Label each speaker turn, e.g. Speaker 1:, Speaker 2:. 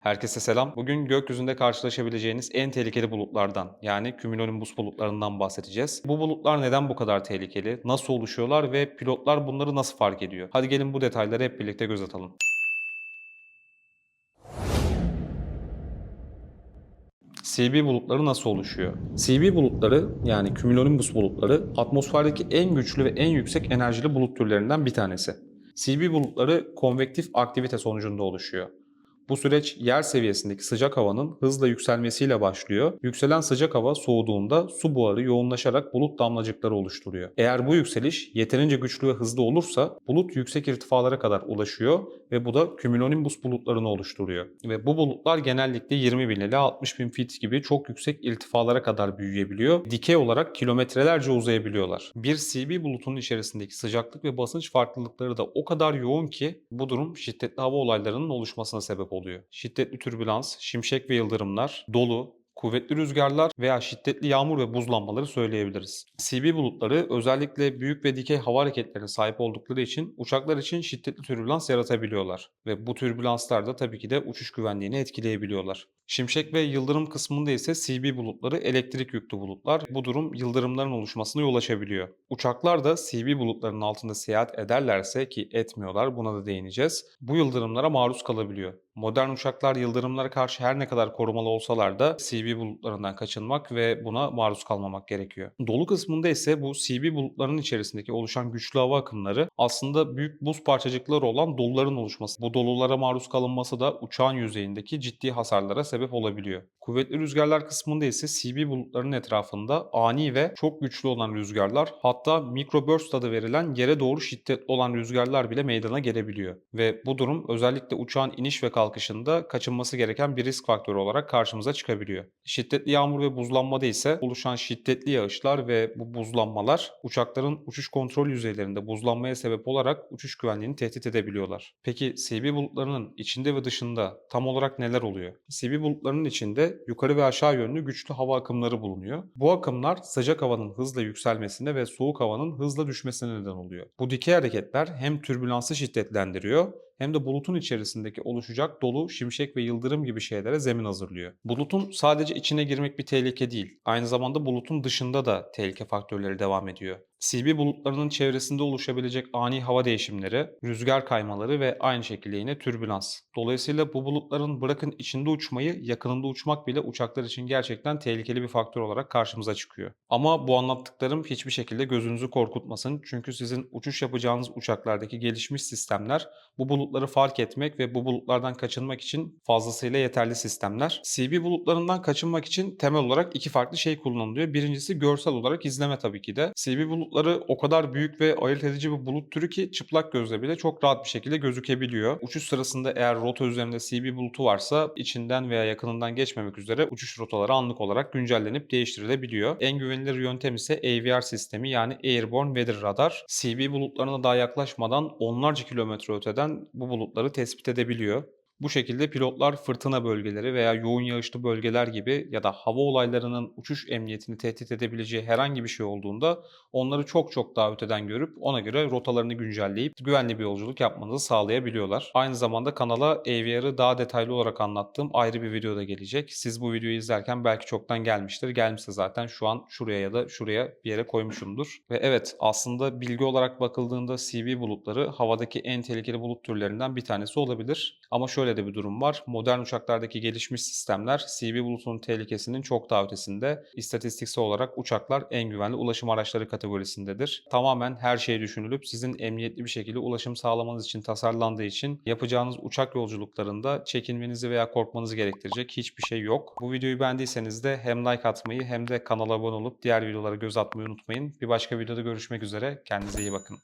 Speaker 1: Herkese selam. Bugün gökyüzünde karşılaşabileceğiniz en tehlikeli bulutlardan yani cumulonimbus bulutlarından bahsedeceğiz. Bu bulutlar neden bu kadar tehlikeli? Nasıl oluşuyorlar ve pilotlar bunları nasıl fark ediyor? Hadi gelin bu detayları hep birlikte göz atalım. CB bulutları nasıl oluşuyor? CB bulutları yani cumulonimbus bulutları atmosferdeki en güçlü ve en yüksek enerjili bulut türlerinden bir tanesi. CB bulutları konvektif aktivite sonucunda oluşuyor. Bu süreç yer seviyesindeki sıcak havanın hızla yükselmesiyle başlıyor. Yükselen sıcak hava soğuduğunda su buharı yoğunlaşarak bulut damlacıkları oluşturuyor. Eğer bu yükseliş yeterince güçlü ve hızlı olursa bulut yüksek irtifalara kadar ulaşıyor ve bu da cumulonimbus bulutlarını oluşturuyor. Ve bu bulutlar genellikle 20 bin ile 60 bin feet gibi çok yüksek irtifalara kadar büyüyebiliyor. Dikey olarak kilometrelerce uzayabiliyorlar. Bir CB bulutunun içerisindeki sıcaklık ve basınç farklılıkları da o kadar yoğun ki bu durum şiddetli hava olaylarının oluşmasına sebep oluyor. Şiddetli türbülans, şimşek ve yıldırımlar, dolu, kuvvetli rüzgarlar veya şiddetli yağmur ve buzlanmaları söyleyebiliriz. CB bulutları özellikle büyük ve dikey hava hareketlerine sahip oldukları için uçaklar için şiddetli türbülans yaratabiliyorlar. Ve bu türbülanslar da tabii ki de uçuş güvenliğini etkileyebiliyorlar. Şimşek ve yıldırım kısmında ise CB bulutları elektrik yüklü bulutlar. Bu durum yıldırımların oluşmasına yol açabiliyor. Uçaklar da CB bulutlarının altında seyahat ederlerse ki etmiyorlar buna da değineceğiz. Bu yıldırımlara maruz kalabiliyor. Modern uçaklar yıldırımlara karşı her ne kadar korumalı olsalar da CB bulutlarından kaçınmak ve buna maruz kalmamak gerekiyor. Dolu kısmında ise bu CB bulutlarının içerisindeki oluşan güçlü hava akımları aslında büyük buz parçacıkları olan doluların oluşması. Bu dolulara maruz kalınması da uçağın yüzeyindeki ciddi hasarlara sebep olabiliyor. Kuvvetli rüzgarlar kısmında ise CB bulutlarının etrafında ani ve çok güçlü olan rüzgarlar hatta microburst adı verilen yere doğru şiddetli olan rüzgarlar bile meydana gelebiliyor. Ve bu durum özellikle uçağın iniş ve kalkışında kaçınması gereken bir risk faktörü olarak karşımıza çıkabiliyor. Şiddetli yağmur ve buzlanmada ise oluşan şiddetli yağışlar ve bu buzlanmalar uçakların uçuş kontrol yüzeylerinde buzlanmaya sebep olarak uçuş güvenliğini tehdit edebiliyorlar. Peki CB bulutlarının içinde ve dışında tam olarak neler oluyor? CB bulutlarının içinde yukarı ve aşağı yönlü güçlü hava akımları bulunuyor. Bu akımlar sıcak havanın hızla yükselmesine ve soğuk havanın hızla düşmesine neden oluyor. Bu dikey hareketler hem türbülansı şiddetlendiriyor hem de bulutun içerisindeki oluşacak dolu, şimşek ve yıldırım gibi şeylere zemin hazırlıyor. Bulutun sadece içine girmek bir tehlike değil. Aynı zamanda bulutun dışında da tehlike faktörleri devam ediyor. CB bulutlarının çevresinde oluşabilecek ani hava değişimleri, rüzgar kaymaları ve aynı şekilde yine türbülans. Dolayısıyla bu bulutların bırakın içinde uçmayı, yakınında uçmak bile uçaklar için gerçekten tehlikeli bir faktör olarak karşımıza çıkıyor. Ama bu anlattıklarım hiçbir şekilde gözünüzü korkutmasın. Çünkü sizin uçuş yapacağınız uçaklardaki gelişmiş sistemler bu bulutları fark etmek ve bu bulutlardan kaçınmak için fazlasıyla yeterli sistemler. CB bulutlarından kaçınmak için temel olarak iki farklı şey kullanılıyor. Birincisi görsel olarak izleme tabii ki de. CB bulutları o kadar büyük ve ayırt edici bir bulut türü ki çıplak gözle bile çok rahat bir şekilde gözükebiliyor. Uçuş sırasında eğer rota üzerinde CB bulutu varsa içinden veya yakınından geçmemek üzere uçuş rotaları anlık olarak güncellenip değiştirilebiliyor. En güvenilir yöntem ise AVR sistemi yani Airborne Weather Radar. CB bulutlarına daha yaklaşmadan onlarca kilometre öteden bu bulutları tespit edebiliyor. Bu şekilde pilotlar fırtına bölgeleri veya yoğun yağışlı bölgeler gibi ya da hava olaylarının uçuş emniyetini tehdit edebileceği herhangi bir şey olduğunda onları çok çok daha öteden görüp ona göre rotalarını güncelleyip güvenli bir yolculuk yapmanızı sağlayabiliyorlar. Aynı zamanda kanala AVR'ı daha detaylı olarak anlattığım ayrı bir video da gelecek. Siz bu videoyu izlerken belki çoktan gelmiştir. Gelmişse zaten şu an şuraya ya da şuraya bir yere koymuşumdur. Ve evet aslında bilgi olarak bakıldığında CB bulutları havadaki en tehlikeli bulut türlerinden bir tanesi olabilir. Ama şöyle de bir durum var. Modern uçaklardaki gelişmiş sistemler CB bulutunun tehlikesinin çok daha ötesinde. İstatistiksel olarak uçaklar en güvenli ulaşım araçları kategorisindedir. Tamamen her şey düşünülüp sizin emniyetli bir şekilde ulaşım sağlamanız için tasarlandığı için yapacağınız uçak yolculuklarında çekinmenizi veya korkmanızı gerektirecek hiçbir şey yok. Bu videoyu beğendiyseniz de hem like atmayı hem de kanala abone olup diğer videolara göz atmayı unutmayın. Bir başka videoda görüşmek üzere. Kendinize iyi bakın.